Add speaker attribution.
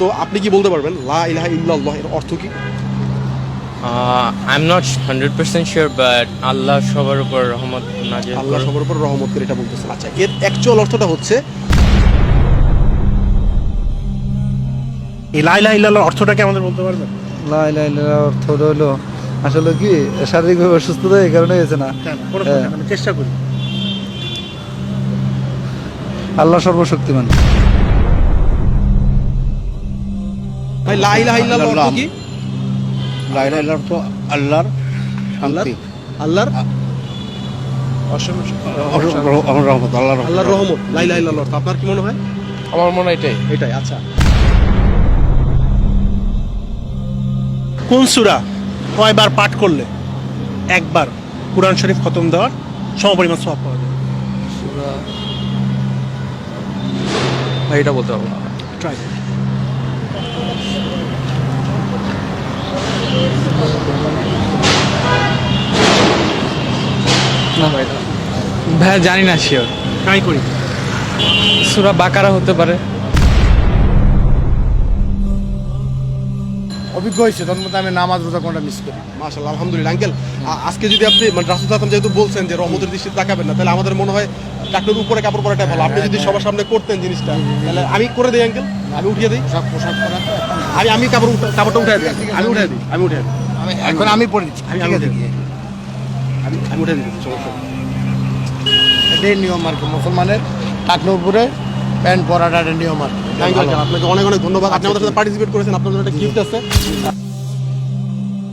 Speaker 1: So আপনি কি বলতে পারবেন লা ইলাহা ইল্লাল্লাহ এর অর্থ কি?
Speaker 2: Uh, I'm not 100% sure, but Allah সবার উপর রহমত নাজিল
Speaker 1: আল্লাহ সবার উপর রহমত করে এটা বলতেছেন। আচ্ছা এর অ্যাকচুয়াল অর্থটা হচ্ছে
Speaker 3: এই ইল্লাল্লাহর অর্থটাকে আমাদের বলতে পারবেন?
Speaker 4: লাইলা অর্থ হলো আসলে কি শারীরিকভাবে অসুস্থতা এই কারণে হয়েছে না? হ্যাঁ।
Speaker 3: আমি চেষ্টা করি।
Speaker 4: আল্লাহ সর্বশক্তিমান।
Speaker 1: ভাই লা ইলাহা ইল্লাল্লাহ অর্থ কি
Speaker 5: লাইলা অর্থ আল্লাহর শান্তি
Speaker 1: আল্লাহর
Speaker 5: আমার রহমত আল্লাহর
Speaker 1: আল্লাহর রহমত লা ইলাহা ইল্লাল্লাহ অর্থ আপনার কি মনে হয়
Speaker 6: আমার মনে হয় এটাই
Speaker 1: এটাই আচ্ছা
Speaker 3: কোন সূরা কয়বার পাঠ করলে একবার কোরআন শরীফ খতম দেওয়ার সমপরিমাণ সওয়াব পাওয়া যায়
Speaker 6: ভাই এটা বলতে পারব না
Speaker 3: ট্রাই
Speaker 6: না ভাই? ভাই জানি না শিওর
Speaker 3: ট্রাই করি।
Speaker 6: সুরা বাকারা হতে পারে।
Speaker 5: অভিজ্ঞ হয়েছে মধ্যে আমি নামাজ রোজা কোনটা মিস করি।
Speaker 1: মাশাআল্লাহ আলহামদুলিল্লাহ আঙ্কেল আজকে যদি আপনি মানে রাসূল যেহেতু বলছেন যে রহমতের দৃষ্টিতে তাকাবেন না তাহলে আমাদের মনে হয় ডাক্তারের উপরে কাপড় পরাটাই ভালো। আপনি যদি সবার সামনে করতেন জিনিসটা তাহলে আমি করে দিই আঙ্কেল। আমি উঠিয়ে দিই।
Speaker 5: পোশাক পোশাক পরা।
Speaker 1: আমি আমি কাপড় কাপড়টা উঠে দিই। আমি উঠে দিই। আমি উঠে দিই
Speaker 5: এখন আমি পরে দিচ্ছি।
Speaker 1: আমি
Speaker 5: ঠিক
Speaker 1: আমি
Speaker 5: আছে
Speaker 1: উঠে দিই। আমি আমি উঠে সমস্যা
Speaker 5: এটাই নিয়ম আর কি মুসলমানের টাকনোর উপরে প্যান্ট পরাটা নিয়ম আর কি.
Speaker 1: আপনাকে অনেক অনেক ধন্যবাদ। আপনি আমাদের সাথে পার্টিসিপেট করেছেন। আপনার জন্য একটা গিফট আছে।